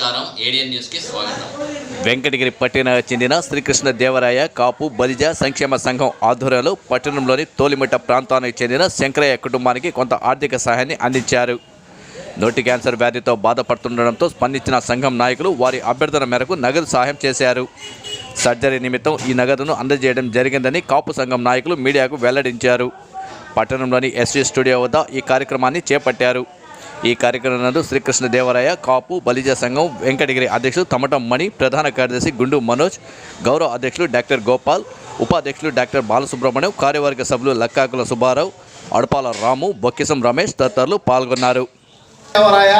నమస్కారం. ఏడియన్ న్యూస్కి స్వాగతం. వెంకటగిరి పట్టణానికి చెందిన శ్రీకృష్ణ దేవరాయ కాపు బలిజ సంక్షేమ సంఘం ఆధ్వర్యంలో పట్టణంలోని తోలిమిట్ట ప్రాంతానికి చెందిన శంకరయ్య కుటుంబానికి కొంత ఆర్థిక సహాయాన్ని అందించారు. నోటి క్యాన్సర్ వ్యాధితో బాధపడుతుండడంతో స్పందించిన సంఘం నాయకులు వారి అభ్యర్థన మేరకు నగదు సహాయం చేశారు. సర్జరీ నిమిత్తం ఈ నగదును అందజేయడం జరిగిందని కాపు సంఘం నాయకులు మీడియాకు వెల్లడించారు. పట్టణంలోని ఎస్వీ స్టూడియో వద్ద ఈ కార్యక్రమాన్ని చేపట్టారు. ఈ కార్యక్రమంలో శ్రీకృష్ణ దేవరాయ కాపు బలిజ సంఘం వెంకటగిరి అధ్యక్షులు తమటం మణి ప్రధాన కార్యదర్శి గుండు మనోజ్ గౌరవ అధ్యక్షులు డాక్టర్ గోపాల్ ఉపాధ్యక్షులు డాక్టర్ బాలసుబ్రహ్మణ్యం కార్యవర్గ సభ్యులు లక్కాకుల సుబ్బారావు అడపాల రాము బొక్కిసం రమేష్ తదితరులు పాల్గొన్నారు. దేవరాయ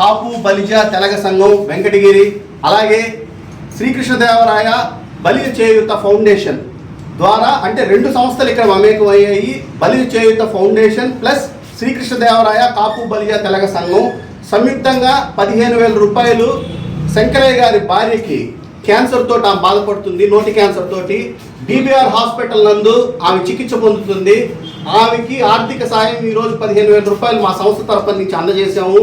కాపు బలిజ తెలగ సంఘం వెంకటగిరి అలాగే శ్రీకృష్ణదేవరాయ బలిజ చేయుత ఫౌండేషన్ ద్వారా అంటే రెండు సంస్థలు ఇక్కడ మమేకమయ్యాయి. బలిజ చేయుత ఫౌండేషన్ ప్లస్ శ్రీకృష్ణదేవరాయ కాపు బలియా తెలగ సంఘం సంయుక్తంగా పదిహేను వేల రూపాయలు శంకరయ్య గారి భార్యకి క్యాన్సర్ తోటి ఆమె బాధపడుతుంది నోటి క్యాన్సర్ తోటి. బీబీఆర్ హాస్పిటల్ నందు ఆమె చికిత్స పొందుతుంది. ఆమెకి ఆర్థిక సాయం ఈరోజు పదిహేను వేల రూపాయలు మా సంస్థ తరఫున నుంచి అందజేశాము.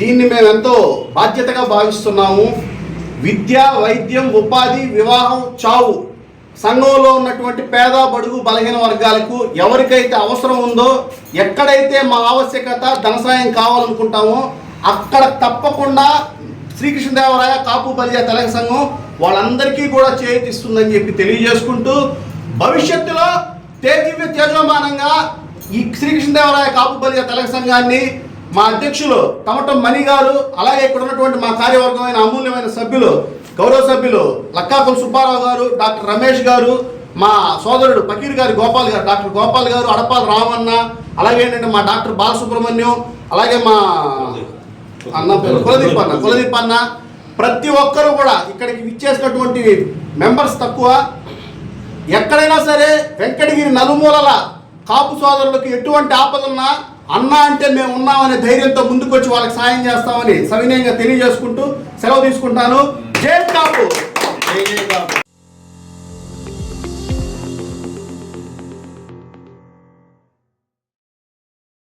దీన్ని మేము ఎంతో బాధ్యతగా భావిస్తున్నాము. విద్య వైద్యం ఉపాధి వివాహం చావు. సంఘంలో ఉన్నటువంటి పేద బడుగు బలహీన వర్గాలకు ఎవరికైతే అవసరం ఉందో ఎక్కడైతే మా ఆవశ్యకత ధన సాయం కావాలనుకుంటామో అక్కడ తప్పకుండా శ్రీకృష్ణదేవరాయ కాపు బలిజ తెలగ సంఘం వాళ్ళందరికీ కూడా చేతిస్తుందని చెప్పి తెలియజేసుకుంటూ భవిష్యత్తులో తేజీవ్య తేజోమానంగా ఈ శ్రీకృష్ణదేవరాయ కాపు బలిజ తెలగ సంఘాన్ని మా అధ్యక్షులు తమటం మణి గారు అలాగే ఇక్కడ ఉన్నటువంటి మా కార్యవర్గమైన అమూల్యమైన సభ్యులు గౌరవ సభ్యులు లక్కాకుల సుబ్బారావు గారు డాక్టర్ రమేష్ గారు మా సోదరుడు ఫకీర్ గారు గోపాల్ గారు డాక్టర్ గోపాల్ గారు అడపాల రామన్న అలాగే ఏంటంటే మా డాక్టర్ బాలసుబ్రహ్మణ్యం అలాగే మా అన్న పేరు కులదీప్ అన్న కులదీప్ అన్న. ప్రతి ఒక్కరూ కూడా ఇక్కడికి ఇచ్చేసినటువంటి మెంబర్స్ తక్కువ. ఎక్కడైనా సరే వెంకటగిరి నలుమూలల కాపు సోదరులకు ఎటువంటి ఆపదన్నా అన్న అంటే మేము ఉన్నామనే ధైర్యంతో ముందుకొచ్చి వాళ్ళకి సాయం చేస్తామని సవినయంగా తెలియజేసుకుంటూ సెలవు తీసుకుంటాను. జై కాపు. జై జై కాపు.